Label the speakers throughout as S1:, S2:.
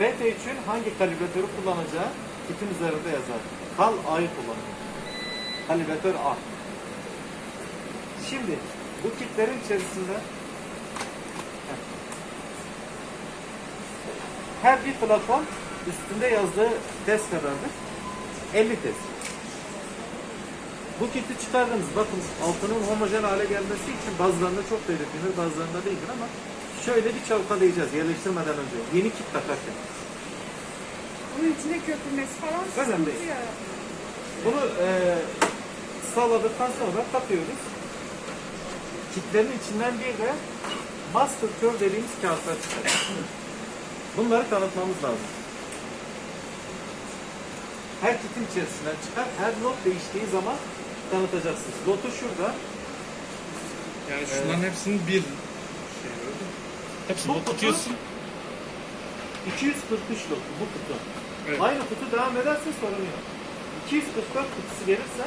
S1: FT3'ün hangi kalibratörü kullanacağı kitin üzerinde yazar. Kal A'yı kullanıyor. Kalibratör A. Şimdi bu kitlerin içerisinde her bir flakon üstünde yazdığı test kadardır. 50 test. Bu kiti çıkardınız. Bakın altının homojen hale gelmesi için bazılarında çok belirtilir, bazılarında değildir ama şöyle bir çalkalayacağız yerleştirmeden önce. Yeni kit takarken.
S2: Bunun içinde köpürmesi falan
S1: Önemli
S2: sıkıntı
S1: değil.
S2: ya.
S1: Bunu e, sağladıktan sonra takıyoruz. Kitlerin içinden bir de master curve dediğimiz kağıtlar çıkar. Bunları tanıtmamız lazım. Her kitin içerisinden çıkar. Her not değiştiği zaman tanıtacaksınız. Notu şurada.
S3: Yani şunların hepsinin bir Hepsini
S1: Bu kutu-
S3: tutuyorsun.
S1: 243 lot bu kutu.
S3: Evet.
S1: Aynı kutu devam ederse sorun yok. 244 kutusu gelirse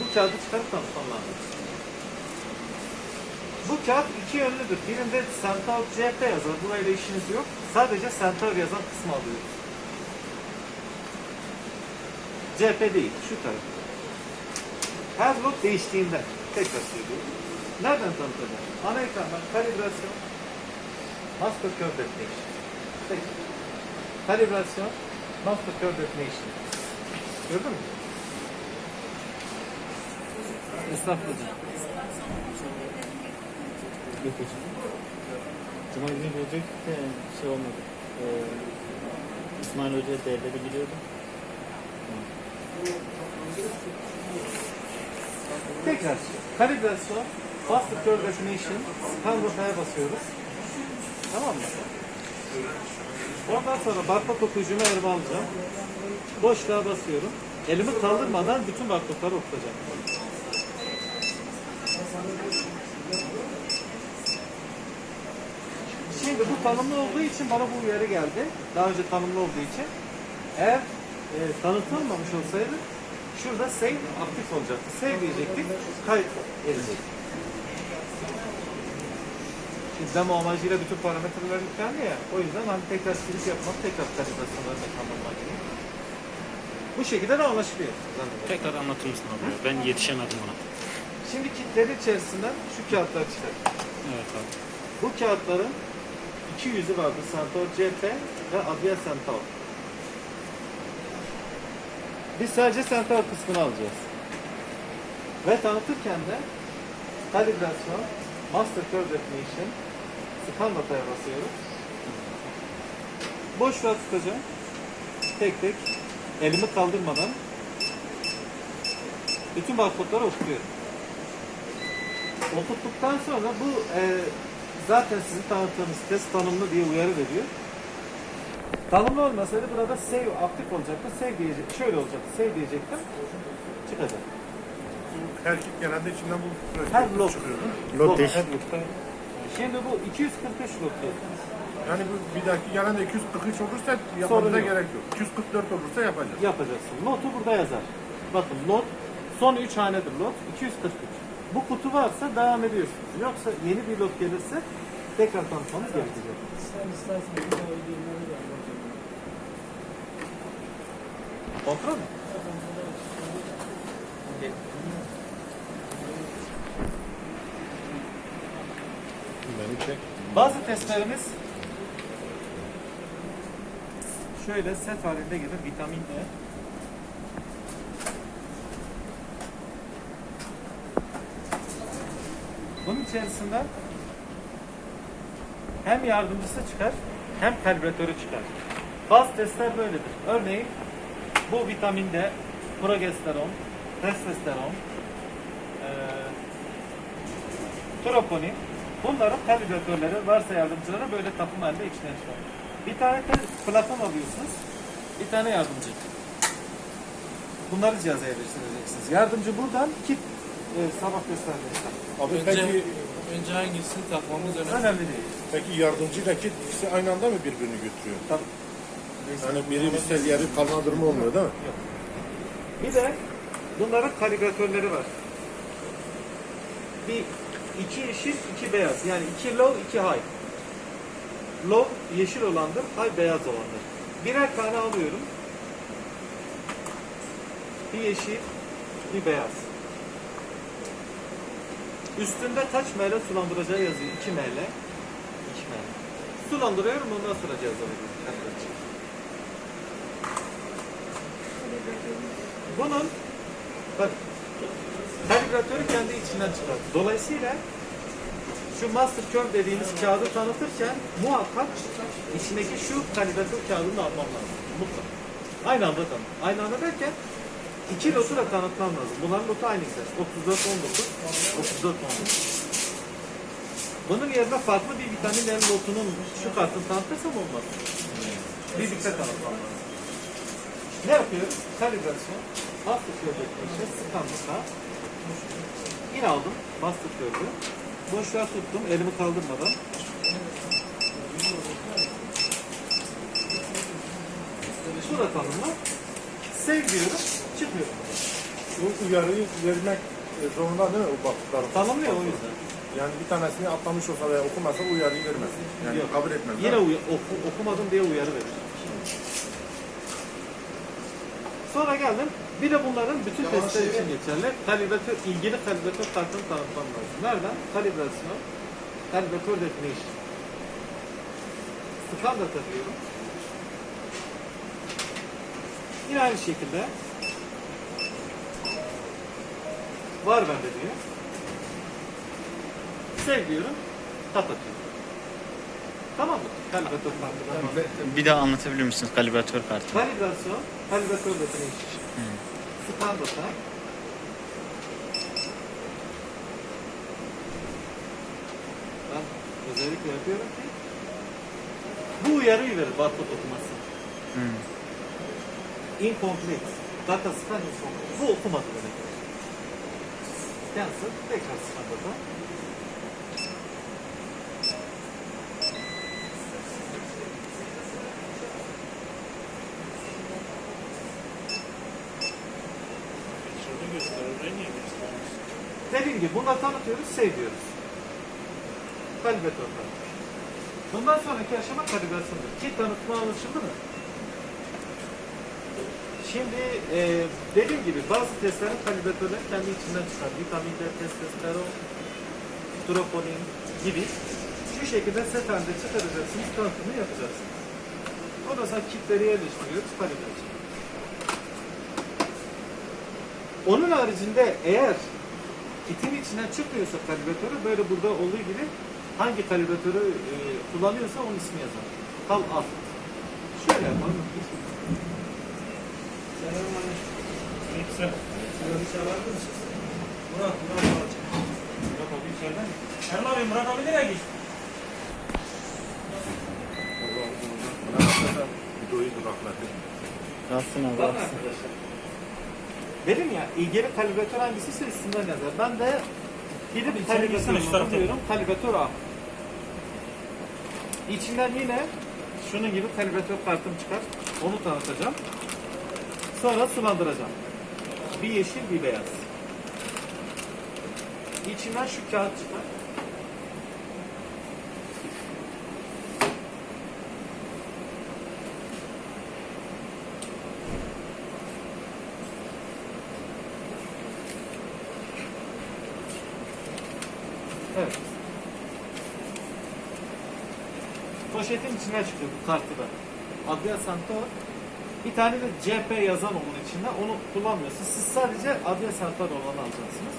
S1: bu kağıdı çıkarıp tanıtmam lazım. Bu kağıt iki yönlüdür. Birinde Centaur CP yazar. Burayla işiniz yok. Sadece Centaur yazan kısmı alıyoruz. CP değil. Şu taraf. Her lot değiştiğinde tekrar söylüyorum. Nereden tanıtacağım? Ana ekrandan kalibrasyon, master curve definition. Tek. Kalibrasyon, master curve definition. Gördün mü? Estağfurullah.
S4: Yok hocam. Cuma günü gelecek de şey olmadı. Ee, İsmail Hoca değerleri biliyordu.
S1: Tekrar. Kalibrasyon, master curve definition, standard'a basıyoruz. Tamam mı? Ondan sonra barkod okuyucumu elime alacağım. Boşluğa basıyorum. Elimi kaldırmadan bütün barkodları okutacağım. Şimdi bu tanımlı olduğu için bana bu uyarı geldi. Daha önce tanımlı olduğu için. Eğer e, tanıtılmamış olsaydı şurada save aktif olacaktı. Save diyecektik. Kayıt edecek. Demo amacıyla bütün parametreler yüklendi ya. O yüzden hani tekrar siliş yapmak, tekrar kalibrasyonlarını tamamlamak gerekiyor. Bu şekilde de anlaşılıyor. zannedersem.
S4: Tekrar anlatır mısın abi? Ben yetişemedim ona.
S1: Şimdi kitlerin içerisinden şu kağıtlar çıkar.
S4: Evet abi.
S1: Bu kağıtların iki yüzü vardı. Centaur CP ve Avia Centaur. Biz sadece Centaur kısmını alacağız. Ve tanıtırken de kalibrasyon, master curve definition, scan notaya basıyoruz. Boşluğa tutacağım. Tek tek elimi kaldırmadan bütün barkodları okutuyorum. Okuttuktan sonra bu e, zaten sizin tanıttığınız test tanımlı diye uyarı veriyor. Tanımlı olmasaydı burada save aktif olacaktı. Save diyecek, şöyle olacaktı. Save diyecektim. Çıkacak.
S3: Her genelde içinden bu
S1: Her lot.
S4: Lot
S1: Lot. Şimdi bu 243 lottu.
S3: Yani bu bir dahaki gelen de 243 olursa yapmamıza
S1: yok.
S3: gerek yok. 244 olursa yapacağız.
S1: Yapacaksın. Notu burada yazar. Bakın lot son 3 hanedir lot 243. Bu kutu varsa devam ediyorsunuz. Yoksa yeni bir lot gelirse tekrar tanıtmamız gerekecek. Kontrol mü?
S3: Beni çek.
S1: Bazı testlerimiz şöyle set halinde gelir vitamin E. Bunun içerisinden hem yardımcısı çıkar hem kalibratörü çıkar. Bazı testler böyledir. Örneğin bu vitamin D, progesteron, testosteron, eee troponin bunların kalibratörleri varsa yardımcıları böyle takım halinde içine çıkar. Bir tane de flakon alıyorsunuz. Bir tane yardımcı. Bunları cihaza yerleştireceksiniz. Yardımcı buradan kit e, sabah gösterdiğinizde.
S3: Abi
S5: Önce,
S3: peki,
S5: önce hangisini takmamız önemli.
S1: Önemli değil.
S3: peki yardımcıyla kit ikisi aynı anda mı birbirini götürüyor?
S1: Tabii.
S3: Yani biri bir seviyeli kanlandırma olmuyor değil mi?
S1: Bir de bunların kalibratörleri var. Bir iki yeşil, iki beyaz. Yani iki low, iki high. Low yeşil olandır, high beyaz olandır. Birer tane alıyorum. Bir yeşil, bir beyaz. Üstünde kaç ml sulandıracağı yazıyor. 2 ml. 2 ml. Sulandırıyorum ondan sonra cihazı veriyorum. Bunun bak kalibratörü kendi içinden çıkar. Dolayısıyla şu master curve dediğimiz kağıdı tanıtırken muhakkak içindeki şu kalibratör kağıdını almam lazım. Mutlaka. Aynı anda tanıt. Aynı anda derken iki lotu da tanıtmam lazım. Bunların lotu aynı gider. 34 19 34 19 bunun yerine farklı bir vitaminlerin lotunun şu kartını tanıtırsam olmaz. Birlikte tanıtmam lazım. Ne yapıyoruz? Kalibrasyon. Master curve işte sıkanlıkla. Yine aldım master curve'ü. Boşluğa tuttum elimi kaldırmadan. Şurada tanımla. Sev diyorum. Çıkıyorum.
S3: Bu uyarıyı vermek e, zorunda değil mi o baktıkları?
S1: Tanımlıyor o yüzden.
S3: Yani bir tanesini atlamış olsa veya okumasa uyarıyı vermez. Yani
S1: Yok.
S3: kabul etmez.
S1: Yine uy- oku- okumadım diye uyarı verir. Sonra geldim. Bir de bunların bütün testler için geçerli. Kalibratör, ilgili kalibratör kartını tanıtmam lazım. Nereden? Kalibrasyon, kalibratör definition. Standart diyorum. Yine aynı şekilde var bende diyor. Sev diyorum. Kapatıyorum. Tamam mı? Kalibrasyon kartı. Tamam.
S4: Bir daha anlatabilir misiniz kalibratör kartı?
S1: Kalibrasyon, kalibrasyon definition. Standart'a ben özellikle yapıyorum ki bu uyarıyı verir barkod okuması.
S4: Hı.
S1: Incomplete. Data scan incomplete. Bu okumadı demek. Cancel. Tekrar.
S5: Şurada
S1: Dediğim gibi bunları tanıtıyoruz, seviyoruz. Kalibrasyonlar. Bundan sonraki aşama kalibrasyondur. Ki tanıtma anlaşıldı mı? Şimdi e, dediğim gibi bazı testlerin kalibratörleri kendi içinden çıkar. Vitaminler, testosteron, troponin gibi. Şu şekilde set halinde çıkaracaksınız, tanıtımını yapacaksınız. Ondan sonra kitleri yerleştiriyoruz, kalibrasyon. Onun haricinde eğer kitin içinden çıkmıyorsa kalibratörü böyle burada olduğu gibi hangi kalibratörü e, kullanıyorsa onun ismi yazar. Kal al. Şöyle yapalım.
S5: Yüksel.
S6: Murat, Murat alacak.
S5: Yok abi içeriden?
S6: Erman abi, Murat abi nereye gitti?
S3: Videoyu duraklatır.
S4: Rahatsın abi. Rahatsın.
S1: arkadaşlar. Dedim ya ilgili kalibratör hangisi ise üstünden yazar. Ben de gidip
S6: tarafa.
S1: buluyorum. Kalibrator A. İçinden yine şunun gibi kalibratör kartım çıkar. Onu tanıtacağım. Sonra sulandıracağım. Bir yeşil bir beyaz. İçinden şu kağıt çıkar. Poşetin içine çıkıyor bu kartı da. Adria Santor. Bir tane de CP yazan onun içinde. Onu kullanmıyorsunuz. Siz sadece Adria Santor olanı alacaksınız.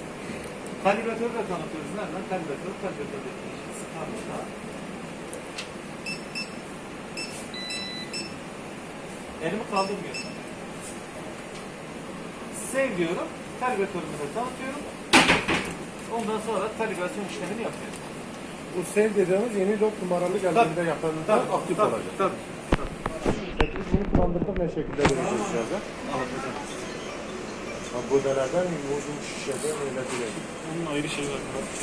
S1: Kalibratörü de tanıtıyoruz. Nereden? Kalibratör, kalibratör definition. Sıkarmışla. Elimi kaldırmıyorum. Sev diyorum. Kalibratörümü de tanıtıyorum. Ondan sonra kalibrasyon işlemini yapıyorum.
S3: Bu sev dediğimiz yeni 4 numaralı geldiğinde yapıldığında aktif
S1: tabii,
S3: olacak.
S1: Tabii.
S3: Peki bunu kullandırdık ne şekilde vereceğiz. Ha, Bu denelerden uzun şişede öyle değil.
S5: Onun ayrı şey var.